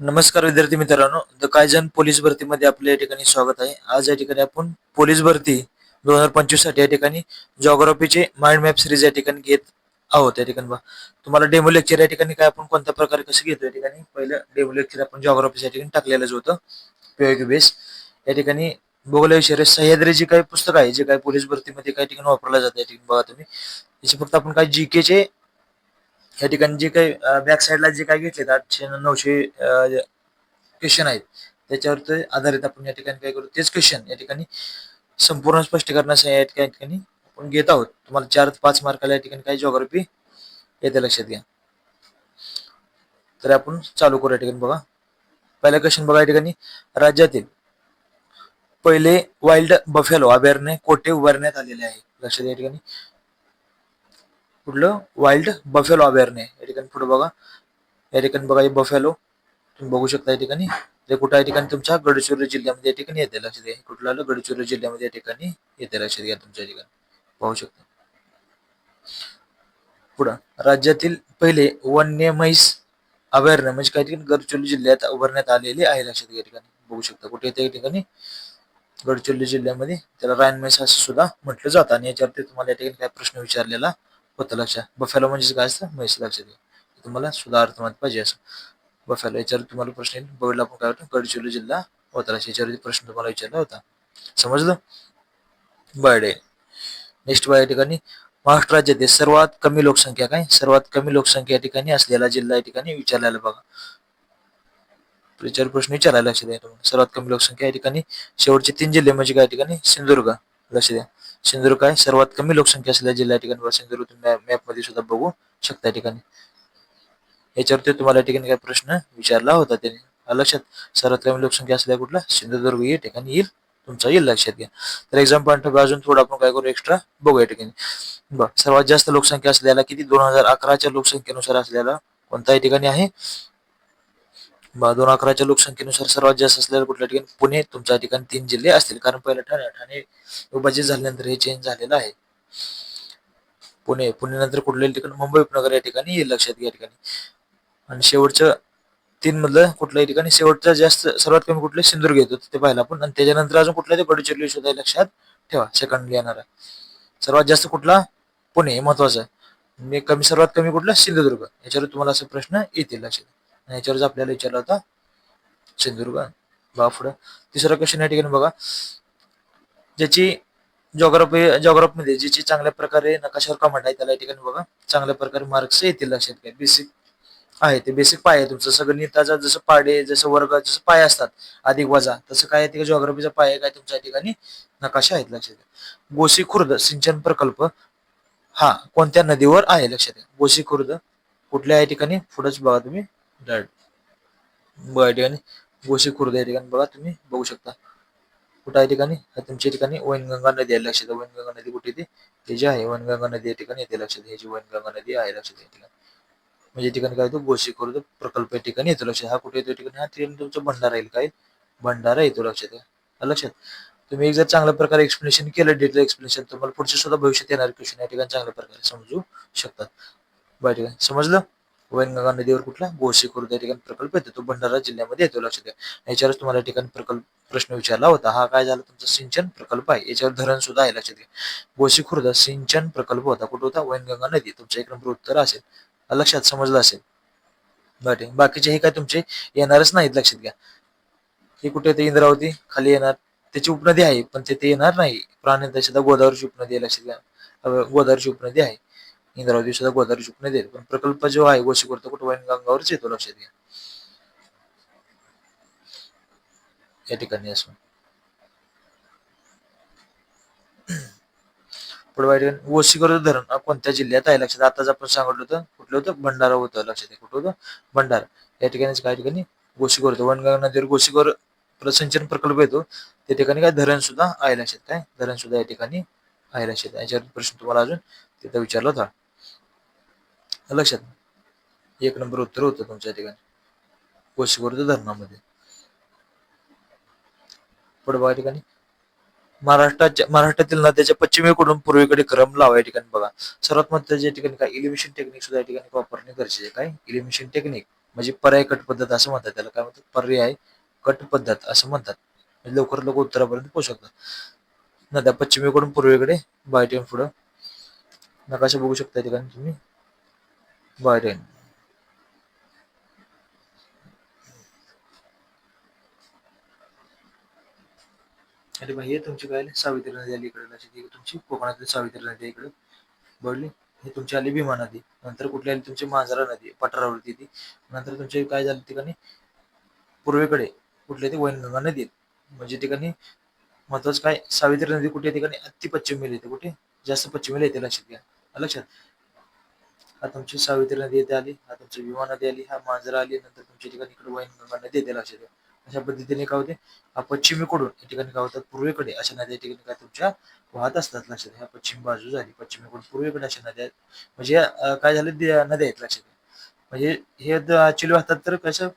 नमस्कार विद्यार्थी मित्रांनो. द कायजन पोलीस भरतीमध्ये आपल्या या ठिकाणी स्वागत आहे. आज या ठिकाणी आपण पोलीस भरती दोन हजार पंचवीससाठी या ठिकाणी जॉग्राफीचे माइंड मॅप सिरीज या ठिकाणी घेत आहोत. या ठिकाणी बघा. तुम्हाला डेमो लेक्चर या ठिकाणी काय आपण कोणत्या प्रकारे कसं घेतो या ठिकाणी? पहिलं डेमो लेक्चर आपण जॉग्राफी या ठिकाणी टाकलेलंच होतं. पीओक्यू बेस या ठिकाणी भूगोल विषय सह्याद्री जे काही पुस्तक आहे जे काही पोलीस भरतीमध्ये काही ठिकाणी वापरलं जातं या ठिकाणी बघा तुम्ही. याचे फक्त आपण काय जी चे या ठिकाणी जे काही बॅक साईडला जे काही घेतले आठशे नऊशे क्वेश्चन आहेत त्याच्यावर ते आधारित आपण या ठिकाणी काय करू? तेच क्वेश्चन या ठिकाणी संपूर्ण स्पष्टीकरणास या ठिकाणी आपण घेत आहोत. तुम्हाला चार पाच मार्काला या ठिकाणी काही जॉग्राफी येते लक्षात घ्या. तर आपण चालू करू या ठिकाणी बघा. पहिला क्वेश्चन बघा या ठिकाणी. राज्यातील पहिले वाईल्ड बफेलो अभयारण्य कोठे उभारण्यात आलेले आहे? लक्षात या ठिकाणी. कुठलं वाईल्ड बफेलो अभयारण्य या ठिकाणी पुढे बघा. या ठिकाणी बघा हे बफेलो तुम्ही बघू शकता या ठिकाणी. ते कुठं या ठिकाणी तुमच्या गडचिरोली जिल्ह्यामध्ये या ठिकाणी येते लक्षात घ्या कुठलं आलं? गडचिरोली जिल्ह्यामध्ये या ठिकाणी येते लक्षात घ्या तुमच्या ठिकाणी. पाहू शकता. पुढं. राज्यातील पहिले वन्य म्हैस अभयारण्य म्हणजे काही ठिकाणी गडचिरोली जिल्ह्यात उभारण्यात आलेले आहे लक्षात घ्या या ठिकाणी. बघू शकता कुठे येते या ठिकाणी. गडचिरोली जिल्ह्यामध्ये त्याला रायन म्हैस असं सुद्धा म्हटलं जातं. आणि याच्यावरती तुम्हाला या ठिकाणी काय प्रश्न विचारलेला होतं लक्षात बफेलो म्हणजे काय असतं? म्हैस लक्षात घ्या तुम्हाला सुद्धा अर्थ माहीत पाहिजे असं. बफेलो याच्यावर तुम्हाला प्रश्न येईल. बघितला आपण काय होतं? गडचिरोली जिल्हा होता लक्षात याच्यावरती प्रश्न तुम्हाला विचारला होता. समजलं? बर्डे नेक्स्ट बघा या ठिकाणी महाराष्ट्र राज्यातील सर्वात कमी लोकसंख्या काय? सर्वात कमी लोकसंख्या या ठिकाणी असलेला जिल्हा या ठिकाणी विचारलेला बघा. प्रश्न विचारायला लक्षात द्या सर्वात कमी लोकसंख्या या ठिकाणी. शेवटचे तीन जिल्हे म्हणजे काय ठिकाणी? सिंधुदुर्ग. लक्ष द्या. सिंधुदुर्ग काय? सर्वात कमी लोकसंख्या असलेल्या जिल्हा या ठिकाणी सिंधुदुर्ग तुम्ही मॅपमध्ये सुद्धा बघू शकता या ठिकाणी. याच्यावरती तुम्हाला या ठिकाणी काय प्रश्न विचारला होता त्याने. लक्षात. सर्वात कमी लोकसंख्या असल्या कुठला? सिंधुदुर्ग या ठिकाणी येईल. तुमचा येईल लक्षात घ्या. तर एक्झाम पॉईंट अजून थोडं आपण काय करू एक्स्ट्रा बघू या ठिकाणी. बरं सर्वात जास्त लोकसंख्या असलेला किती? दोन हजार अकराच्या लोकसंख्येनुसार असलेला कोणत्याही ठिकाणी आहे? दोन अकराच्या लोकसंख्येनुसार सर्वात जास्त असलेल्या कुठल्या ठिकाणी? पुणे तुमच्या ठिकाणी तीन जिल्हे असतील. कारण पहिलं ठाणे ठाणे विभाजित झाल्यानंतर हे चेंज झालेलं आहे. पुणे पुणे नंतर कुठल्या ठिकाणी? मुंबई उपनगर या ठिकाणी येईल लक्षात घ्या ठिकाणी. आणि शेवटच्या तीन मधलं कुठल्याही ठिकाणी? शेवटचा जास्त सर्वात कमी कुठले? सिंधुदुर्ग येतो ते पाहिलं आपण. आणि त्याच्यानंतर अजून कुठल्या ते गडचिरोली सुद्धा लक्षात ठेवा. सेकंड येणारा. सर्वात जास्त कुठला? पुणे हे महत्वाचं आहे. कमी सर्वात कमी कुठला? सिंधुदुर्ग. याच्यावर तुम्हाला असे प्रश्न येतील लक्षात. आणि याच्यावरच आपल्याला विचारला होता. सिंधुदुर्ग बघा पुढं. तिसरा क्वेश्चन या ठिकाणी बघा. ज्याची जॉग्राफी जॉग्राफीमध्ये ज्याची चांगल्या प्रकारे नकाशावर कमांड आहे त्याला या ठिकाणी बघा. चांगल्या प्रकारे मार्क्स येतील लक्षात घ्या. बेसिक आहे ते. बेसिक पाय आहे तुमचं. सगळं नेताचा जसं पाडे जसं वर्ग जसं पाय असतात अधिक वजा तसं काय आहे जॉग्राफीचा पाय आहे काय तुमच्या ठिकाणी? नकाशा आहेत लक्षात घ्या. गोसी खुर्द सिंचन प्रकल्प हा कोणत्या नदीवर आहे लक्षात घ्या. गोसी खुर्द कुठल्या या ठिकाणी? पुढेच बघा तुम्ही. बघा या ठिकाणी गोशी खुर्द या ठिकाणी बघा तुम्ही बघू शकता. कुठं आहे ठिकाणी? तुमच्या ठिकाणी वैनगंगा नदी आहे लक्षात वैनगंगा नदी कुठे येते हे जे आहे वैनगंगा नदी या ठिकाणी येते लक्षात घ्या. जी वैनगंगा नदी आहे लक्षात या ठिकाणी. म्हणजे ठिकाणी काय होतो गोशी खुर्द प्रकल्प या ठिकाणी येतो लक्षात. हा कुठे येतो ठिकाणी? हा ठिकाणी तुमचा भंडारा येईल काय? भंडारा येतो लक्षात लक्षात. तुम्ही एक जर चांगल्या प्रकारे एक्सप्लेनेशन केलं डिटेल एक्सप्लेनेशन तुम्हाला पुढचे सुद्धा भविष्यात येणार क्वेश्चन या ठिकाणी चांगल्या प्रकारे समजू शकतात. बाय ठिकाणी. समजलं? वैनगंगा नदीवर कुठला? गोशी खुर्द या ठिकाणी प्रकल्प येतो. तो भंडारा जिल्ह्यामध्ये येतो. लक्षात घ्या. याच्यावरच तुम्हाला या ठिकाणी प्रकल्प प्रश्न विचारला होता. हा काय झाला? तुमचा सिंचन प्रकल्प आहे. याच्यावर धरण सुद्धा आहे. लक्षात घ्या. गोशी खुर्द सिंचन प्रकल्प होता. कुठं होता? वैनगंगा नदी. तुमच्या एक नंबर उत्तर असेल. लक्षात समजलं असेल. बाकीचे हे काय तुमचे? येणारच नाहीत. लक्षात घ्या. हे कुठे ते इंद्रावती? खाली येणार. त्याची उपनदी आहे पण ते येणार नाही. प्राणी सुद्धा गोदावरीची उपनदी आहे. लक्षात घ्या. गोदावरीची उपनदी आहे. इंद्रावती सुद्धा गोदावरी उपनदी आहे पण प्रकल्प जो आहे गोशी करतो कुठं येतो लक्षात घ्या. या ठिकाणी असं. पुढे वाईट धरण कोणत्या जिल्ह्यात आहे? लक्षात आताच आपण सांगितलं होतं. कुठलं होतं? भंडारा होतं. लक्षात आहे कुठं होतं? भंडारा. या ठिकाणी काय ठिकाणी? गोसीकर होतं वनगंगा नदीवर गोसीकर प्रसंचन प्रकल्प येतो. त्या ठिकाणी काय धरण सुद्धा आहे लक्षात काय? धरण सुद्धा या ठिकाणी आहे लक्षात याच्यावर प्रश्न तुम्हाला अजून तिथं विचारला होता. लक्षात. एक नंबर उत्तर होतं तुमच्या ठिकाणी. गोसीकर धरणामध्ये. पुढे बघा ठिकाणी. महाराष्ट्राच्या महाराष्ट्रातील नद्याच्या पश्चिमेकडून पूर्वेकडे क्रम लावा या ठिकाणी बघा. सर्वात महत्त्वाच्या ठिकाणी काय इलिमिशन टेक्निक सुद्धा या ठिकाणी वापरणे गरजेचे काय? इलिमिशन टेक्निक म्हणजे पर्याय कट पद्धत असं म्हणतात त्याला. काय म्हणतात? पर्याय कट पद्धत असं म्हणतात. म्हणजे लवकर उत्तरापर्यंत पोहोचू शकतात नद्या पश्चिमेकडून पूर्वेकडे बायटेन पुढं नकाशा बघू शकता या ठिकाणी तुम्ही. बायटेन अरे भाई हे तुमची काय आली? सावित्री नदी आली इकडे लक्षात तुमची कोकणातली सावित्री नदी आहे इकडे. बघली हे तुमची आली भीमा नदी. नंतर कुठली आली? तुमची मांजरा नदी पठारावरती ती. नंतर तुमचे काय झालं ठिकाणी? पूर्वेकडे कुठल्या ती वैनगंगा नदी आहे. म्हणजे ठिकाणी महत्वाचं काय? सावित्री नदी कुठे ठिकाणी? अति पश्चिमेला येते कुठे? जास्त पश्चिमेला येते लक्षात घ्या. लक्षात. हा तुमची सावित्री नदी येथे आली हा तुमची विमा नदी आली हा मांजरा आली नंतर तुमच्या ठिकाणी इकडे वैनगंगा नदी येते लक्षात घ्या अशा पद्धतीने काय होते? हा पश्चिमेकडून या ठिकाणी काय होतात? पूर्वेकडे अशा नद्या या ठिकाणी काय तुमच्या वाहत असतात लक्षात घ्या. पश्चिम बाजू झाली पश्चिमेकडून पूर्वेकडे अशा नद्या आहेत. म्हणजे काय झालं? नद्या आहेत लक्षात घ्या. म्हणजे हे ऍक्च्युली वाहतात तर कसं?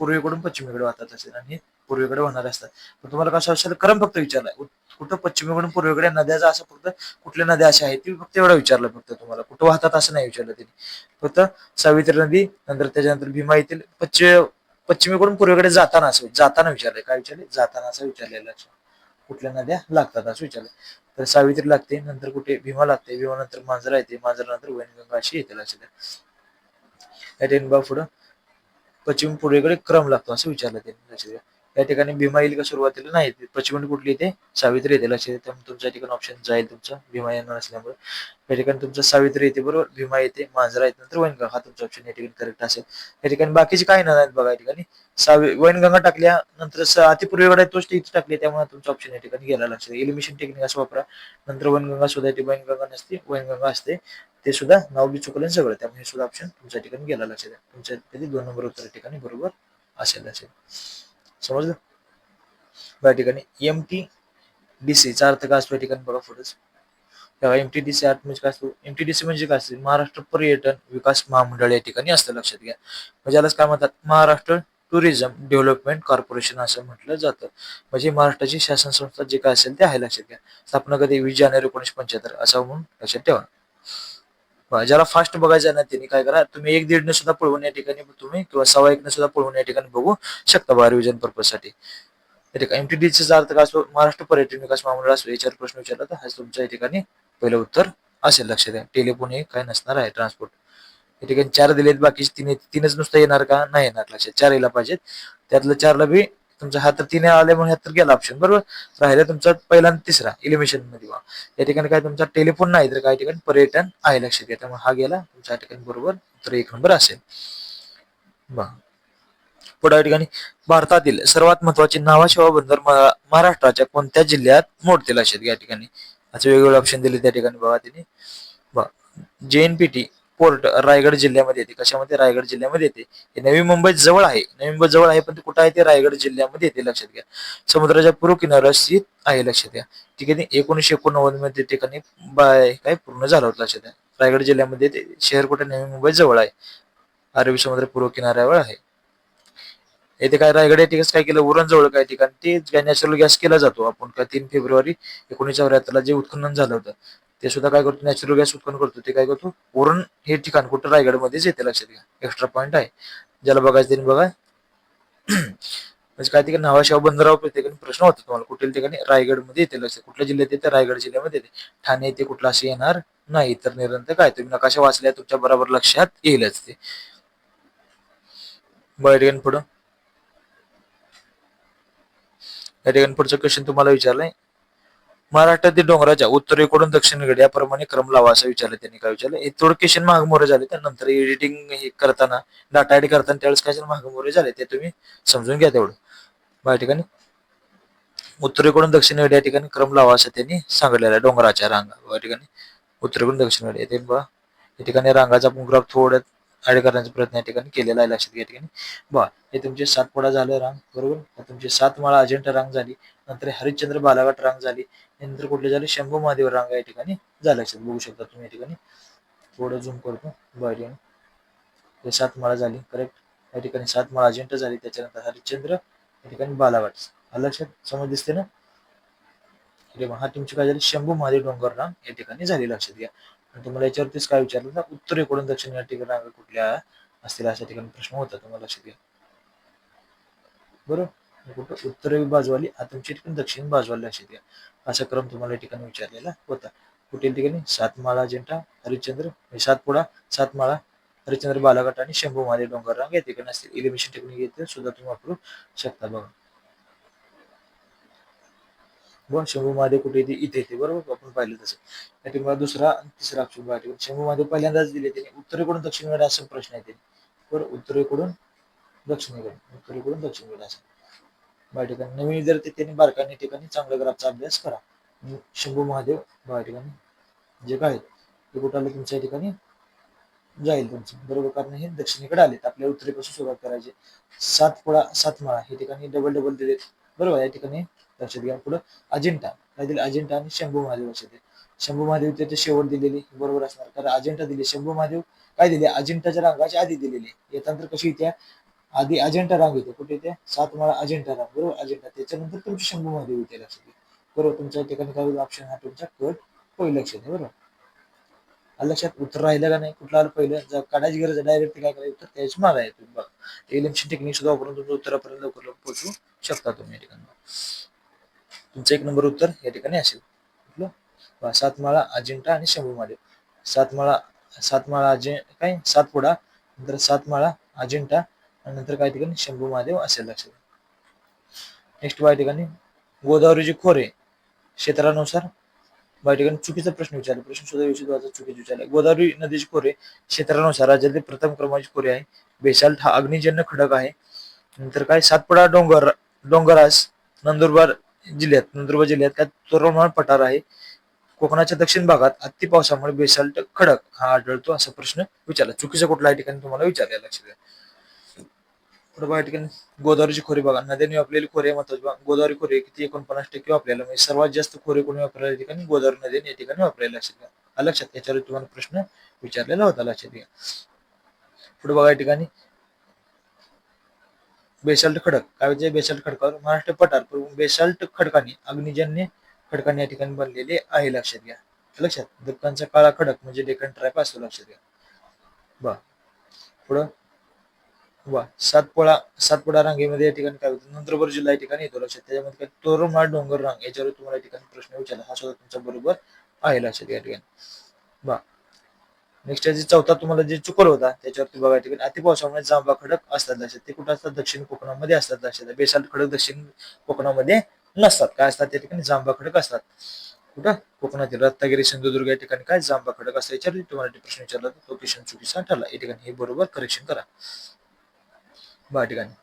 पूर्वेकडून पश्चिमेकडे वाहतात असेल आणि पूर्वेकडे वाहणारे असतात. पण तुम्हाला कसं असेल क्रम फक्त विचारलाय. कुठं पश्चिमेकडून पूर्वेकडे नद्याचा असं फक्त कुठल्या नद्या अशा आहेत ती फक्त एवढं विचारलं फक्त तुम्हाला. कुठं वाहतात असं नाही विचारलं त्यांनी फक्त सावित्री नदी नंतर त्याच्यानंतर भीमा येथील पश्चिम पश्चिमेकडून पूर्वेकडे जाताना असं जाताना विचारलंय. काय विचारले जाताना असं विचारलेलं कुठल्या नद्या लागतात असं विचारलं तर सावित्री लागते नंतर कुठे भीमा लागते भीमा नंतर मांजरा येते मांजरा नंतर वैनगंगा अशी येते लक्षात या पुढं. पश्चिम पूर्वेकडे क्रम लागतो असं विचारलं त्यांनी. लक्षात या ठिकाणी भीमा येईल का सुरुवातीला? नाही पश्चिम कुठली येते? सावित्री येते. लक्षात येते तुमच्या ठिकाणी ऑप्शन जाईल तुमचा. भीमा येणार असल्यामुळे. या ठिकाणी तुमचं सावित्री येते बरोबर? भीमा येते मांजरा येते नंतर वैनगंगा. हा तुमचा ऑप्शन या ठिकाणी करेक्ट असेल. या ठिकाणी बाकीचे काही नाहीत बघा या ठिकाणी. सावी वैनगंगा टाकल्या नंतर अतिपूर्वेकडे तोच टिक टाकली त्यामुळे तुमचा ऑप्शन या ठिकाणी गेला लक्षात. एलिमिशन टेक्निक असं वापरा. नंतर वनगंगा सुद्धा येते वैनगंगा नसते वैनगंगा असते. ते सुद्धा नाव बी चुकलं सगळं. त्यामुळे हे सुद्धा ऑप्शन तुमच्या ठिकाणी गेला लक्षात. द्या तुमच्या दोन नंबर उत्तर ठिकाणी बरोबर असेल असेल समजलं? या ठिकाणी एम टी डी सी चा अर्थ काय असतो या ठिकाणी बघा पुढेच एम टी डी सी अर्थ म्हणजे काय असतो? एम टी डी सी म्हणजे काय असते? महाराष्ट्र पर्यटन विकास महामंडळ या ठिकाणी असतं लक्षात घ्या. म्हणजे यालाच काय म्हणतात? महाराष्ट्र टुरिझम डेव्हलपमेंट कॉर्पोरेशन असं म्हटलं जातं. म्हणजे महाराष्ट्राची शासन संस्था जे काय असेल ते आहे लक्षात घ्या. स्थापना कधी वीस जानेवारी एकोणीशे पंच्याहत्तर असं म्हणून लक्षात ठेवा. ज्याला फास्ट बघायचं आहे ना त्यांनी काय करा तुम्ही एक दीडने सुद्धा पळवून या ठिकाणी तुम्ही किंवा सव्वा एकने सुद्धा पळवून या ठिकाणी बघू शकता बा रिव्हिजन पर्पजसाठी एमटीडीचा अर्थ काय महाराष्ट्र पर्यटन विकास महामंडळ असो याच्यावर प्रश्न विचारला तर हा तुमच्या या ठिकाणी पहिलं उत्तर असेल लक्षात द्या. टेलिफोन हे काय नसणार आहे ट्रान्सपोर्ट या ठिकाणी चार दिलेत बाकीचे तीन तीनच नुसतं येणार का? नाही येणार. लक्षात चार यायला पाहिजेत. त्यातलं चारला बी तुमचा हा तर तीन आल्यामुळे हा तर गेला ऑप्शन बरोबर? राहिला तुमचा पहिला आणि तिसरा इलिमिशनमध्ये या ठिकाणी काय तुमचा टेलिफोन नाही तर काही ठिकाणी पर्यटन आहे लक्षात घ्या. त्यामुळे हा गेला तुमच्या ठिकाणी बरोबर. तर एक नंबर असेल बा पुढे या ठिकाणी भारतातील सर्वात महत्त्वाचे नावाशिवा बंदर महाराष्ट्राच्या कोणत्या जिल्ह्यात मोडते लक्षात घ्या ठिकाणी. असे वेगवेगळे ऑप्शन दिले त्या ठिकाणी बघा त्यांनी जेएनपीटी पोर्ट रायगड जिल्ह्यामध्ये येते. कशामध्ये? रायगड जिल्ह्यामध्ये येते. हे नवी मुंबईत जवळ आहे. नवी मुंबई जवळ आहे पण ते कुठं आहे ते रायगड जिल्ह्यामध्ये येते. लक्षात घ्या. समुद्राच्या पूर्व किनाऱ्यावर स्थित आहे लक्षात घ्या. ठीक आहे एकोणीशे एकोणनव्वदमध्ये ठिकाणी बाय काय पूर्ण झालं होतं लक्षात घ्या. रायगड जिल्ह्यामध्ये ते शहर कुठे? नवी मुंबई जवळ आहे. अरबी समुद्र पूर्व किनाऱ्यावर आहे. येथे काय रायगड या ठिकाणी काय केलं? उरण जवळ काय ठिकाणी? ते नॅचरल गॅस केला जातो. आपण काय तीन फेब्रुवारी एकोणीसशे चौऱ्याहत्तरला जे उत्खनन झालं होतं. ते सुद्धा काय करतो नॅचरल गॅस उत्पन्न करतो. ते काय करतो उरण हे ठिकाण कुठं रायगडमध्येच येते लक्षात घ्या. एक्स्ट्रा पॉईंट आहे. ज्याला बघायचं त्यांनी बघा. म्हणजे काय ठिकाणी नावाशाव बंदरावर प्रत्येकाने प्रश्न होता तुम्हाला. कुठल्या ठिकाणी? रायगडमध्ये येते लक्षात. कुठल्या जिल्ह्यात येते? रायगड जिल्ह्यामध्ये येते. ठाणे येते कुठला असं येणार नाही. तर निरंतर काय? तुम्ही नकाशा वाचल्या तुमच्या बरोबर लक्षात येईलच ते. बरं ठिकाणी पुढं. या ठिकाणी पुढचं क्वेश्चन तुम्हाला विचारलंय. महाराष्ट्रातील डोंगराच्या उत्तरेकडून दक्षिणेकडे याप्रमाणे क्रम लावा असं विचारलं त्यांनी. काय विचारलं? हे थोडं क्वेश्चन महागमोरे झाले त्यानंतर एडिटिंग हे करताना डाटा एडिट करताना त्यावेळेस काय महागमोरे झाले. ते तुम्ही समजून घ्या तेवढं. या ठिकाणी. उत्तरेकडून दक्षिणेकडे या ठिकाणी क्रम लावा असं त्यांनी सांगितलेलं आहे. डोंगराच्या रांगा. या ठिकाणी. उत्तरेकडून दक्षिणेकडे. ते बघा. या ठिकाणी रांगाचा पण ग्राफ थोड्यात ऍड करण्याचा प्रयत्न या ठिकाणी केलेला आहे लक्षात घ्या ठिकाणी. बा हे तुमचे सात पोळा झालं रांग बरोबर? तुमचे सात माळा अजिंठा रांग झाली नंतर हरिश्चंद्र बालाघाट रांग झाली नंतर कुठले झाले? शंभू महादेव रांग या ठिकाणी झालं. लक्षात बघू शकता तुम्ही या ठिकाणी. थोडं झूम करतो. बरं हे सात माळा झाली करेक्ट या ठिकाणी सात माळा अजिंठा झाली त्याच्यानंतर हरिश्चंद्र या ठिकाणी बालाघाट. लक्षात समज दिसते ना? हा तुमची काय झाली? शंभू महादेव डोंगर रांग या ठिकाणी झाली लक्षात घ्या. तुम्हाला याच्यावरतीच काय विचारलं ना उत्तरेकडून दक्षिण या ठिकाणी कुठल्या असतील अशा ठिकाणी प्रश्न होता तुम्हाला लक्षात घ्या. बरोबर? कुठं? उत्तरेची बाजूवाली आतमची आता ठिकाणी दक्षिण बाजूवाली लक्ष लक्षात घ्या. असा क्रम तुम्हाला या ठिकाणी विचारलेला होता. कुठील ठिकाणी? सातमाळा अजिंठा हरिश्चंद्र म्हणजे सातपुडा सातमाळा हरिश्चंद्र बालाघाट आणि शंभू महादेव डोंगर रांग या ठिकाणी असतील. इलिमिशन टेक्निक येते सुद्धा तुम्ही वापरू शकता बघा. दोन शंभू महादेव कुठे येते इथे येते बरोबर आपण पाहिलं तसं. या ठिकाणी दुसरा तिसरा अक्षर बघा शंभू महादेव पहिल्यांदाच दिले त्याने. उत्तरेकडून दक्षिणेकडे असं प्रश्न येते बरं उत्तरेकडून दक्षिणेकडे उत्तरेकडून दक्षिणेकडे असं. ठिकाणी नवीन विद्यार्थी त्यांनी बारकाने ठिकाणी चांगल्या ग्राफचा अभ्यास करा. शंभू महादेव बघा ठिकाणी जे काय ते कुठं आलं तुमच्या ठिकाणी? जाईल तुमचं. बरोबर? कारण हे दक्षिणेकडे आलेत. आपल्या उत्तरेपासून सुरुवात करायची. सातपुडा सातमाळा हे ठिकाणी डबल डबल दिलेत. बरोबर? या ठिकाणी लक्षात घ्या पुढं अजिंठा. काय दिले अजिंठा आणि शंभू महादेव असे ते शंभू महादेव त्याचे शेवट दिलेली बरोबर असणार. कारण अजिंठा दिले शंभू महादेव काय दिले? अजिंठाच्या रंगाची आधी दिलेली. येतानंतर कशी येत्या आधी अजिंठा रांग येते. कुठे येते? सातमाळा अजिंठा रांग. बरोबर? अजिंठा. त्याच्यानंतर तुमचे शंभू महादेव येते लक्षात घ्या बरोबर? तुमच्या ठिकाणी काय ऑप्शन हा तुमचा कट. पहिलं लक्षात आहे बरोबर? लक्षात उत्तर राहिलं का नाही? कुठलं आलं पहिलं? जर काढायची गरज डायरेक्ट काय करायचं? उत्तर त्याच मारा आहे. तुम्ही बघा. एलिमिशन टेक्निक सुद्धा वापरून तुमच्या उत्तरापर्यंत लवकर लवकर पोहोचू शकता तुम्ही या ठिकाणी. तुमचं एक नंबर उत्तर या ठिकाणी असेल. सातमाळा अजिंठा आणि शंभू महादेव. सातमाळा सातमाळा अजिं काय? सातपुडा नंतर सातमाळा अजिंठा आणि नंतर काय ठिकाणी? शंभू महादेव असेल लक्षात नेक्स्ट बाय या ठिकाणी गोदावरीचे खोरे क्षेत्रानुसार बाय या ठिकाणी चुकीचा प्रश्न विचारला. प्रश्न सुद्धा व्यवस्थित वाचा चुकीचे विचारले. गोदावरी नदीचे खोरे क्षेत्रानुसार राज्यातील प्रथम क्रमांकाचे खोरे आहे. बेसाल्ट हा अग्निजन्य खडक आहे. नंतर काय? सातपुडा डोंगर डोंगरास नंदुरबार जिल्ह्यात नंदुरबार जिल्ह्यात काय तोरणमाळ पठार आहे. कोकणाच्या दक्षिण भागात अति पावसामुळे बेसाल्ट खडक हा आढळतो असा प्रश्न विचारला. चुकीचा कुठला या ठिकाणी तुम्हाला विचारला लक्षात घ्या. या ठिकाणी गोदावरीची खोरे बघा. नद्यांनी वापरलेली खोरे महत्वाची गोदावरी खोरे किती एकोणपन्नास टक्के वापरायला म्हणजे सर्वात जास्त खोरे कोणी वापरल्या या ठिकाणी? गोदावरी नदीने या ठिकाणी वापरायला लक्षात घ्या. लक्षात याच्यावर तुम्हाला प्रश्न विचारलेला होता. लक्षात घ्या. पुढे बघा या ठिकाणी. बेसाल्ट खडक काय म्हणजे बेसाल्ट खडकावर महाराष्ट्र पठार पण बेसाल्ट खडकाने अग्निजन्य खडकाने या ठिकाणी बनलेले आहे लक्षात घ्या. लक्षात? दक्कनचा काळा खडक म्हणजे डेकन ट्रॅप असतो लक्षात घ्या. बा. पुढं? वा सातपुडा सातपुडा रांगेमध्ये या ठिकाणी काय होतं? नंदुरबार जिल्हा या ठिकाणी येतो लक्षात. त्याच्यामध्ये काय? तोरमाळ डोंगर रांग याच्यावर तुम्हाला या ठिकाणी प्रश्न विचारला. हा सुद्धा तुमचा बरोबर आहे लक्षात या ठिकाणी. बा. नेक्स्ट जे चौथा तुम्हाला जे चुकल होता त्याच्यावरती बघा ठिकाणी अति पावसामुळे खडक असतात लक्षात. ते कुठं असतात? दक्षिण कोकणामध्ये असतात लक्षात. बेसाल खडक दक्षिण कोकणामध्ये नसतात. काय असतात? त्या ठिकाणी जांबा खडक असतात. कुठं? कोकणातील रत्नागिरी सिंधुदुर्ग या ठिकाणी काय जांबा खडक असतात? याच्यावर तुम्हाला प्रश्न विचारला तो क्वेश्चन चुकीचा ठरला. या ठिकाणी हे बरोबर करेक्शन करा. बा ठिकाणी.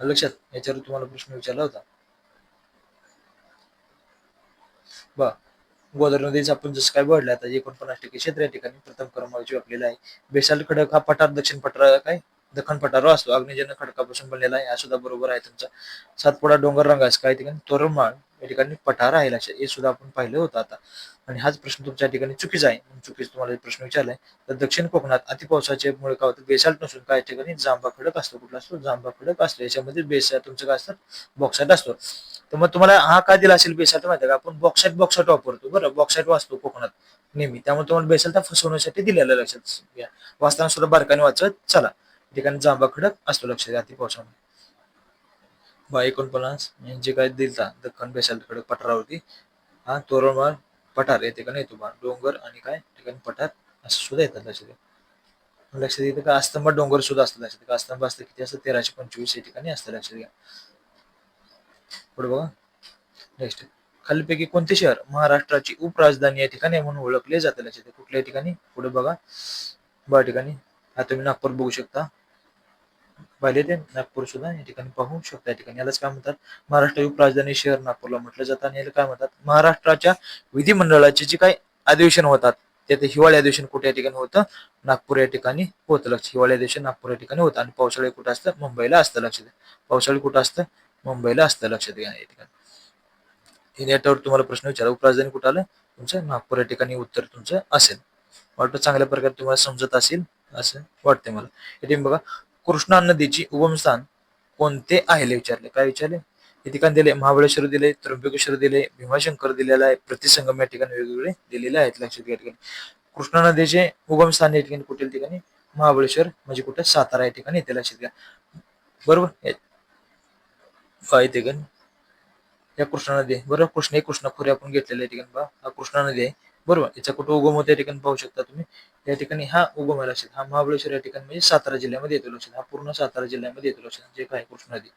लक्षात? याच्यावर तुम्हाला प्रश्न विचारला होता. बा गोदावरी नदीचा आपण जसं काय बघलं आता एकोणपन्नास टक्के क्षेत्र या ठिकाणी प्रथम क्रमांकाची व्यापलेला आहे बेसाल खडक हा पठार दक्षिण पठार काय? दखन पठार असतो. अग्निजन्य खडकापासून बनलेला आहे. हा सुद्धा बरोबर आहे तुमचा. सातपुडा डोंगर रंगास काय ठिकाणी? तोरमाळ या ठिकाणी पठार आहे. लक्षात हे सुद्धा आपण पाहिलं होतं आता. आणि हाच प्रश्न तुमच्या ठिकाणी चुकीचा आहे. चुकीच तुम्हाला प्रश्न विचारलाय तर दक्षिण कोकणात अतिपावसाचे मुळे काय होतं बेसाल्ट नसून काही ठिकाणी? जांभा खडक असतो. कुठला असतो? जांभा खडक असतो. याच्यामध्ये बेसाल तुमचं काय असतं? बॉक्साईट असतो. तर मग तुम्हाला हा काय दिला असेल बेसाल्ट माहिती आहे का? आपण बॉक्साईट बॉक्साईट वापरतो बरं. बॉक्साईट वाचतो कोकणात नेहमी. त्यामुळे तुम्हाला बेसाल्ट फसवण्यासाठी दिलेलं लक्षात घ्या. वाचताना सुद्धा बारकाने वाचत चला. ठिकाणी जांबा खडक असतो लक्षात घ्या. अति पावसामध्ये बा एकोणपन्नास. जे काय दिलता दख्खन बेसाल्ट खडक पठारावरती. हा तोरणमाळ पठार. या ठिकाणी येतो बा. डोंगर आणि काय? ठिकाणी पठार. असं सुद्धा येतात लक्षात घ्या. लक्षात येतं का? अस्तंभ डोंगर सुद्धा असतात लक्षात अस्तंभ असतं किती असतं तेराशे पंचवीस या ठिकाणी असतं लक्षात घ्या. पुढे बघा. नेक्स्ट खालीपैकी कोणते शहर महाराष्ट्राची उपराजधानी या ठिकाणी म्हणून ओळखले जाते लक्षात कुठल्या ठिकाणी? पुढे बघा. बऱ्या ठिकाणी. आता तुम्ही नागपूर बघू शकता. पाहिले ते? नागपूर सुद्धा या ठिकाणी पाहू शकता या ठिकाणी. यालाच काय म्हणतात? महाराष्ट्र उपराजधानी शहर नागपूरला म्हटलं जातं. आणि याला काय म्हणतात? महाराष्ट्राच्या विधिमंडळाचे जे काही अधिवेशन होतात ते ते हिवाळी अधिवेशन कुठे या ठिकाणी होतं? नागपूर या ठिकाणी होतं. लक्ष हिवाळी अधिवेशन नागपूर या ठिकाणी होतं. आणि पावसाळी कुठं असतं? मुंबईला असतं. लक्षात पावसाळी कुठं असतं? मुंबईला असतं लक्षात घ्या या ठिकाणी. हे याच्यावर तुम्हाला प्रश्न विचारा उपराजधानी कुठं आलं? तुमचं नागपूर या ठिकाणी उत्तर तुमचं असेल. वाटतं चांगल्या प्रकारे तुम्हाला समजत असेल असं वाटते मला. या ठिकाणी बघा कृष्णा नदीची उगमस्थान कोणते आहे? विचारले. काय विचारले? हे ठिकाणी दिले महाबळेश्वर दिले त्र्यंबकेश्वर दिले भीमाशंकर दिलेला आहे प्रतिसंगम या ठिकाणी वेगवेगळे दिलेले आहेत लक्षात घ्या ठिकाणी. कृष्णा नदीचे उगमस्थान या ठिकाणी कुठे ठिकाणी? महाबळेश्वर म्हणजे कुठे? सातारा या ठिकाणी येते लक्षात घ्या. बरोबर? हे- गण. या कृष्णा नदी आहे. बरोबर? कृष्ण हे कृष्ण खोरे आपण घेतलेल्या ठिकाण पहा. हा कृष्णा नदी आहे बरोबर? याचा कुठं उगम होतो या ठिकाणी पाहू शकता तुम्ही. या ठिकाणी हा उगम आहे लक्षात. हा महाबळेश्वर या ठिकाणी म्हणजे सातारा जिल्ह्यामध्ये येतो लक्षात. हा पूर्ण सातारा जिल्ह्यामध्ये येतो लक्षात. जे काय कृष्णा नदी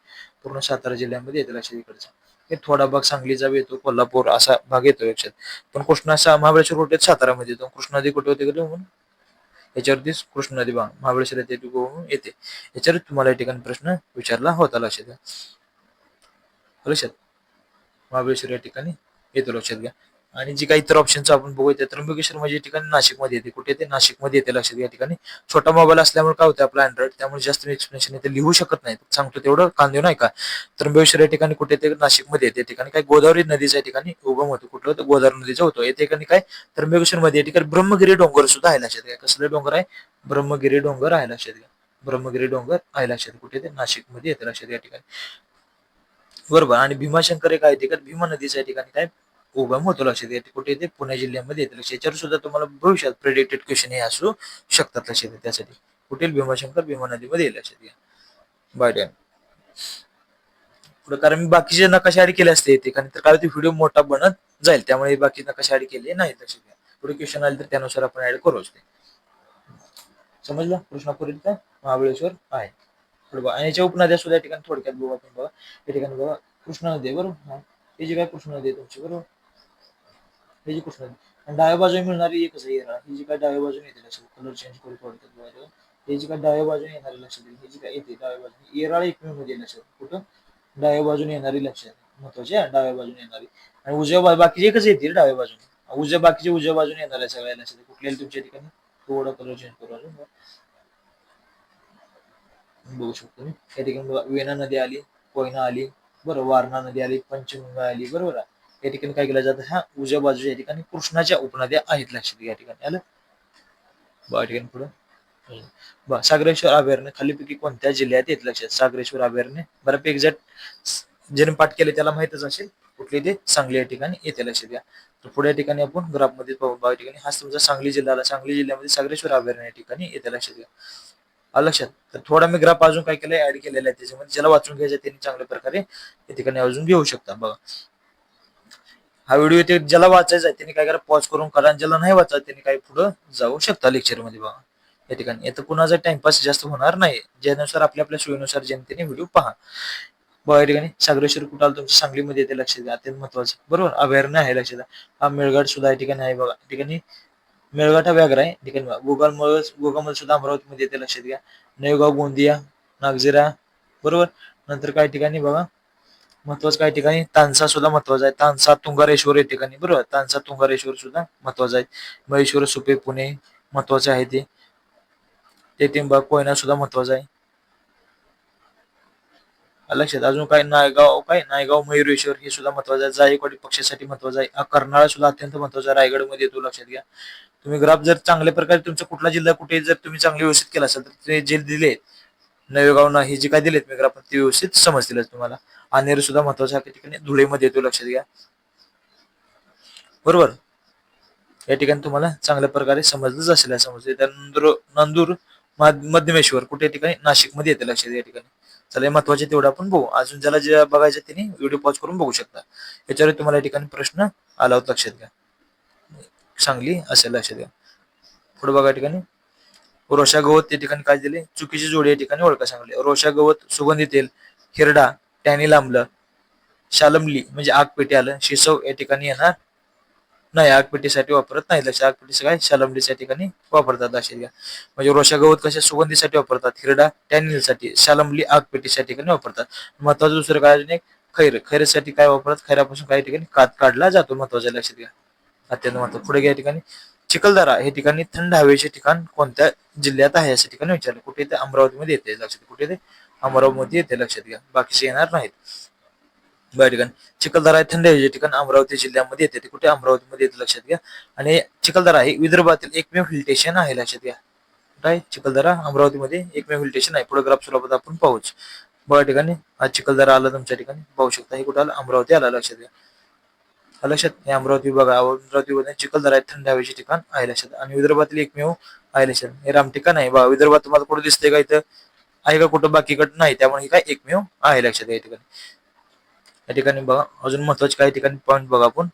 पूर्ण सातारा जिल्ह्यामध्ये येतो लक्षात इकडचा. हे थोडा भाग सांगलीचा येतो कोल्हापूर असा भाग येतो लक्षात. पण कृष्णा असा महाबळेश्वर कुठे सातारामध्ये येतो. कृष्णा नदी कुठे होते का म्हणून याच्यावरतीच कृष्ण नदी बा महाबळेश्वर येते येते. याच्यावर तुम्हाला या ठिकाणी प्रश्न विचारला होता लक्षात. लक्षात. महाबळेश्वर या ठिकाणी येतो लक्षात घ्या. आणि जी काही इतर ऑप्शनचं आपण बघूया त्र्यंबकेश्वर म्हणजे या ठिकाणी नाशिकमध्ये येते. कुठे येते? नाशिकमध्ये येते लक्षात घ्या या ठिकाणी. छोटा मोबाईल असल्यामुळे काय होतं आपला अँड्रॉइड त्यामुळे जास्त एक्सप्लेनेशन इथे लिहू शकत नाही. सांगतो तेवढं कान नाही का? त्र्यंबकेश्वर या ठिकाणी कुठे येते? नाशिकमध्ये येते. ठिकाणी काय? गोदावरी नदीच्या ठिकाणी उगम होतो. कुठलं तर गोदावरी नदीचा होतो. या ठिकाणी काय? त्र्यंबकेश्वर मध्ये या ठिकाणी ब्रह्मगिरी डोंगर सुद्धा आहे लक्षात घ्या. कसले डोंगर आहे? ब्रह्मगिरी डोंगर आहे लक्षात घ्या. ब्रह्मगिरी डोंगर आहे लक्षात कुठे येते? नाशिकमध्ये येते लक्षात घ्या या ठिकाणी. बरोबर. आणि भीमाशंकर एक आहे ठिकाणी भीमा नदीच्या ठिकाणी काय उगम होतो लक्षात येते कुठे येते पुणे जिल्ह्यामध्ये येते. लक्षात याच्यावर सुद्धा तुम्हाला भविष्यात प्रेडिक्टेड क्वेश्चन हे असू शकतात. लक्षात येते त्यासाठी कुठे? भीमाशंकर भीमा नदीमध्ये येईल. लक्षात घ्या बाय पुढे कारण मी बाकीचे नकाशाडी केले असते. ठिकाणी तर काय व्हिडिओ मोठा बनत जाईल. त्यामुळे बाकी नकाशाडी केले नाही लक्षात घ्या पुढे क्वेश्चन आले तर त्यानुसार आपण ऍड करूच असते. समजलं? कृष्णापुरी काय महाबळेश्वर आहे. बघा. आणि याच्या उपनद्या सुद्धा या ठिकाणी थोडक्यात बघा आपण बघा. या ठिकाणी बघा. कृष्णा नदी आहे बरोबर? हे. जी काय कृष्णा नदी आहे तुमची बरोबर? हे जी कृष्णा नदी आणि डाव्या बाजूने मिळणारी एकच आहे येणार. ही जी काय डाव्या बाजूने येते लक्षात कलर चेंज करून थोडक्यात बघा हे जी काय डाव्या बाजूने येणारी लक्षात येईल. हे जी काय येते डाव्या बाजूने. येराळ एकमेवमध्ये लक्षात. कुठं? डाव्या बाजूने येणारी लक्षात महत्वाची आहे डाव्या बाजूने येणारी. आणि उजव्या बाजू बाकीचे एकच येतील डाव्या बाजूने. उजव्या बाकीचे उजव्या बाजूने येणार आहे सगळ्या लक्षात कुठल्याही तुमच्या ठिकाणी? थोडा कलर चेंज करू अजून. बघू शकतो मी. या ठिकाणी बघा वेणा नदी आली कोयना आली बरोबर वारणा नदी आली पंचगंगा आली बरोबर आहे? या ठिकाणी काय केलं जातं ह्या उजव्या बाजूच्या या ठिकाणी कृष्णाच्या उपनद्या आहेत लक्षात या ठिकाणी आलं? बा ठिकाणी पुढं. बा सागरेश्वर अभयारण्य खालीपैकी कोणत्या जिल्ह्यात येत लक्षात? सागरेश्वर अभयारण्य. बऱ्यापैकी एक्झॅक्ट ज्याने पाठ केले त्याला माहितच असेल. कुठले ते सांगली या ठिकाणी येते लक्षात घ्या. तर पुढे या ठिकाणी आपण ग्राफमध्ये पाहू. बा या ठिकाणी हा तुमचा सांगली जिल्हा आला सांगली जिल्ह्यामध्ये सागरेश्वर अभयारण्य या ठिकाणी येते लक्षात घ्या. लक्षात तर थोडा मी ग्राफ अजून काय केलं ऍड केलेला आहे त्याच्यामध्ये. ज्याला वाचून घ्यायचं त्यांनी चांगल्या प्रकारे या ठिकाणी अजून घेऊ शकता. बघा. हा व्हिडिओ ते ज्याला वाचायचा आहे त्यांनी काय करा पॉज करून करा. ज्याला नाही वाचायचं त्यांनी काय पुढे जाऊ शकता लेक्चरमध्ये बघा. या ठिकाणी. यात कुणाचा टाइमपास जास्त होणार नाही. ज्यानुसार आपल्या आपल्या सोयीनुसार जनतेने व्हिडिओ पहा. बघा या ठिकाणी. सागरेश्वर कुठं आलं तुमच्या? सांगलीमध्ये येते लक्षात द्या. अत्यंत महत्वाचं. बरोबर? अभयारण्य आहे लक्षात. द्या हा मेळघाट सुद्धा या ठिकाणी आहे बघा. या ठिकाणी मेळघाटा व्याघ्र आहे. या ठिकाणी गोगामध्ये सुद्धा अमरावतीमध्ये येते लक्षात घ्या. नयगाव गोंदिया नागझिरा बरोबर? नंतर काही ठिकाणी बघा. महत्वाचं काही ठिकाणी तानसा सुद्धा महत्त्वाचा आहे. तानसा तुंगारेश्वर या ठिकाणी बरोबर? तानसा तुंगारेश्वर सुद्धा महत्त्वाचा आहे. महेश्वर सुपे पुणे महत्त्वाचे आहे ते. ते तिंबा कोयना सुद्धा महत्त्वाचा आहे. लक्षात. अजून काय नायगाव काय? नायगाव मयुरेश्वर हे सुद्धा महत्वाचं आहे. जायकवाडी पक्षासाठी महत्वाचं आहे. कर्नाळा सुद्धा अत्यंत महत्त्वाचा आहे. रायगडमध्ये येतो लक्षात घ्या. तुम्ही ग्राफ जर चांगल्या प्रकारे तुमचा कुठला जिल्हा कुठे जर तुम्ही चांगले व्यवस्थित केला असेल तर ते जे दिले नवेगावना हे जे काय दिलेत मी ग्राफ ते व्यवस्थित समजतील तुम्हाला. अनेर सुद्धा महत्त्वाचा आहे ठिकाणी धुळेमध्ये येतो लक्षात घ्या. बरोबर? या ठिकाणी तुम्हाला चांगल्या प्रकारे समजलंच असेल समजते त्यानंतर नंदूर मध्यमेश्वर कुठे या ठिकाणी? नाशिकमध्ये येते लक्षात या ठिकाणी. चला महत्त्वाचे तेवढं आपण बघू. अजून ज्याला जे बघायचं त्यांनी व्हिडिओ पॉज करून बघू शकता. याच्यावर तुम्हाला या ठिकाणी प्रश्न आला होता लक्षात घ्या. चांगली असेल लक्षात घ्या पुढे बघा ठिकाणी. रोषा गवत या ठिकाणी काय दिले? चुकीची जोडी या ठिकाणी ओळखा सांगले रोषा गवत सुगंधी तेल हिरडा टॅनी लांबलं शालमली म्हणजे आगपेटी आलं. शिसव या ठिकाणी येणार नाही. आगपेटीसाठी वापरत नाही लक्ष आग काय? शालमलीच्या ठिकाणी वापरतात. लक्षात घ्या. म्हणजे रोषा गवत कशा? सुगंधीसाठी वापरतात. हिरडा टॅनिलसाठी शालमली आगपेटीच्या ठिकाणी वापरतात. महत्वाचं दुसरं काय अजून एक? खैर. खैरसाठी काय वापरतात? खैरापासून काही ठिकाणी कात काढला जातो? महत्वाचं लक्षात घ्या. अत्यंत महत्त्व पुढे या ठिकाणी चिखलदरा हे ठिकाणी थंड हवेचे ठिकाण कोणत्या जिल्ह्यात आहे अशा ठिकाणी विचारलं. कुठे ते अमरावतीमध्ये येते लक्षात कुठे ते अमरावतीमध्ये येते लक्षात घ्या. बाकीचे येणार नाहीत. बरं ठिकाणी. चिखलदरा हे थंड हवेचे ठिकाण अमरावती जिल्ह्यामध्ये येते. ते कुठे अमरावतीमध्ये येते लक्षात घ्या. आणि चिखलदरा हे विदर्भातील एकमेव हिल स्टेशन आहे लक्षात घ्या. काय चिखलदरा अमरावतीमध्ये एकमेव हिल स्टेशन आहे. पुढे ग्राफ सोबत आपण पाहूच. बघा ठिकाणी हा चिखलदरा आला तुमच्या ठिकाणी. पाहू शकता हे कुठं आलं? अमरावती आला लक्षात घ्या. लक्षात हे अमरावती बघा अमरावती मध्ये चिखलदरा हे थंड हवेचे ठिकाण आहे लक्षात आणि विदर्भातील एकमेव आहे लक्षात हे रामठिकाण आहे. बा विदर्भात तुम्हाला कुठं दिसतंय का इथं? आहे का कुठं? बाकीकडं नाही. त्यामुळे हे काय एकमेव आहे लक्षात या ठिकाणी. या ठिकाणी बघा अजून महत्त्वाचे काही ठिकाणी पॉईंट बघा आपण.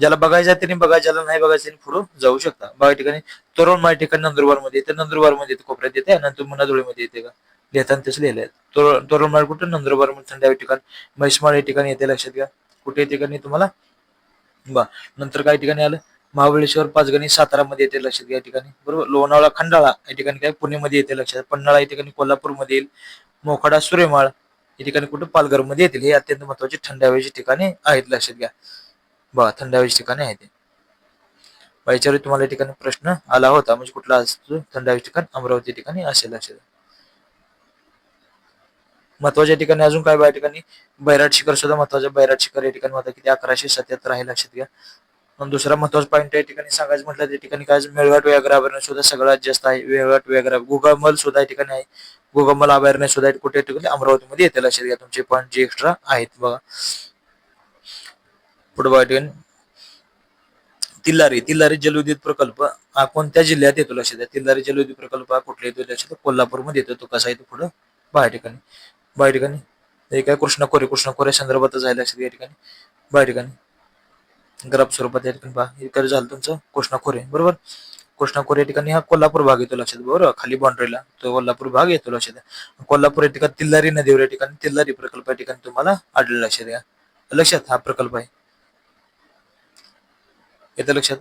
ज्याला बघायचं आहे त्यांनी बघा ज्याला नाही बघायचं त्यांनी पुढे जाऊ शकता. बघा या ठिकाणी तरुण माझ्या ठिकाणी नंदुरबारमध्ये येते. नंदुरबारमध्ये येते कोपऱ्यात येते नंतर मुनाधुळीमध्ये येते का? लिहिताना तसं लिहिलंय. तरुण कुठं? नंदुरबारमध्ये थंड ठिकाण. म्हैसमाळ या ठिकाणी येते लक्षात घ्या. कुठे ठिकाणी तुम्हाला बा नंतर काही ठिकाणी आलं? महाबळेश्वर पाचगणी सातारामध्ये येते लक्षात घ्या ठिकाणी. बरोबर? लोणावळा खंडाळा या ठिकाणी काय? पुणेमध्ये येते लक्षात. पन्हाळा या ठिकाणी कोल्हापूरमध्ये येईल. मोखाडा सुरेमाळ या ठिकाणी कुठं? पालघरमध्ये येतील. हे अत्यंत महत्त्वाचे थंड हवेचे ठिकाणे आहेत लक्षात घ्या. बघा थंड हवेचे ठिकाणे आहेत याच्यावर तुम्हाला या ठिकाणी प्रश्न आला होता. म्हणजे कुठला असतो थंड हवेचे ठिकाण? अमरावती ठिकाणी असेल लक्षात घ्या. महत्त्वाच्या ठिकाणी अजून काय बा या ठिकाणी? बैराट शिखर सुद्धा महत्वाचं. बैराट शिखर या ठिकाणी महत्त्व किती अकराशे सत्याहत्तर आहे लक्षात घ्या. दुसरा महत्त्वाचा पॉईंट या ठिकाणी सांगायचं म्हटलं त्या ठिकाणी काय? मेळघाट व्याघ्र अभयारण्य सुद्धा सगळ्यात जास्त आहे. मेळघाट व्याघ्र गुगमल सुद्धा या ठिकाणी आहे. गुगमल अभयारण्य सुद्धा कुठे? ठिकाणी अमरावतीमध्ये येते लक्षात घ्या. तुमचे पॉईंट जे एक्स्ट्रा आहेत बघा. पुढे बघा ठिकाणी. तिल्लारी तिल्लारी जलविद्युत प्रकल्प. हा कोणत्या जिल्ह्यात येतो लक्षात द्या तिल्लारी जलविद्युत प्रकल्प हा कुठला येतो लक्षात कोल्हापूरमध्ये येतो तो कसा येतो पुढं? बाहेर ठिकाणी. बाहेर ठिकाणी. हे काय कृष्ण कोरे कृष्ण कोरे संदर्भातच झाले असेल या ठिकाणी. बाहेर ठिकाणी. ग्राफ स्वरूपात या ठिकाणी पहा. झालं तुमचं? कृष्णा खोरे बरोबर? कृष्णा खोरे या ठिकाणी हा कोल्हापूर भाग येतो लक्षात. बरोबर? खाली बाउंड्रीला तो कोल्हापूर भाग येतो लक्षात. कोल्हापूर या ठिकाणी तिल्लारी नदीवर या ठिकाणी तिल्लारी प्रकल्प या ठिकाणी तुम्हाला आढळला लक्षात घ्या लक्षात हा प्रकल्प आहे. येतं लक्षात?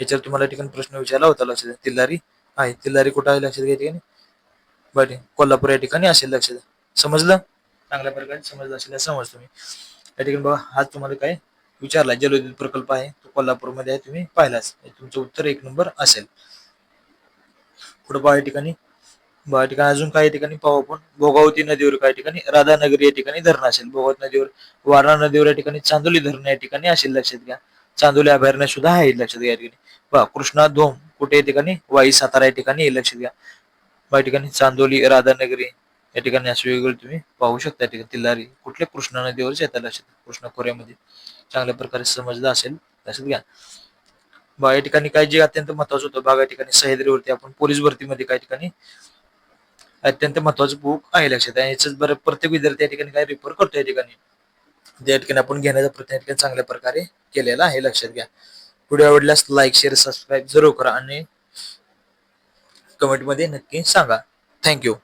याच्यावर तुम्हाला ठिकाणी प्रश्न विचारला होता लक्षात. तिल्लारी आहे. तिल्लारी कुठं आहे लक्षात घ्या या ठिकाणी? बरं कोल्हापूर या ठिकाणी असेल लक्षात. समजलं? चांगल्या प्रकारे समजलं असेल समज तुम्ही. त्या ठिकाणी बघा हा तुम्हाला काय विचारला जलविद्युत प्रकल्प आहे तो कोल्हापूरमध्ये आहे तुम्ही पाहिलाच. तुमचं उत्तर एक नंबर असेल. पुढे बघा या ठिकाणी. बघा ठिकाणी अजून काही ठिकाणी पाहू आपण. भोगावती नदीवर काही ठिकाणी राधानगरी या ठिकाणी धरण असेल. भोगावती नदीवर वारणा नदीवर या ठिकाणी चांदोली धरण या ठिकाणी असेल लक्षात घ्या. चांदोली अभयारण्य सुद्धा आहे लक्षात घ्या या ठिकाणी. बघा कृष्णा धोम कुठे या ठिकाणी? वाई सातारा या ठिकाणी लक्षात घ्या. बघा या ठिकाणी चांदोली राधानगरी या ठिकाणी असे वेगवेगळे तुम्ही पाहू शकता या ठिकाणी तिल्लारी कुठल्या कृष्णा नदीवर येतात लक्षात कृष्णा खोऱ्यामध्ये. चांगल्या प्रकारे समजलं असेल लक्षात घ्या. बा या ठिकाणी काय जे अत्यंत महत्वाचं होतं बघा या ठिकाणी सह्याद्रीवरती आपण पोलीस भरतीमध्ये काही ठिकाणी अत्यंत महत्वाचं बुक आहे लक्षात. आणि याच बरं प्रत्येक विद्यार्थी या ठिकाणी काय रिफर करतो या ठिकाणी. त्या ठिकाणी आपण घेण्याचा प्रयत्न या ठिकाणी चांगल्या प्रकारे केलेला आहे लक्षात घ्या. व्हिडिओ आवडल्यास लाईक शेअर सबस्क्राईब जरूर करा आणि कमेंटमध्ये नक्की सांगा. थँक्यू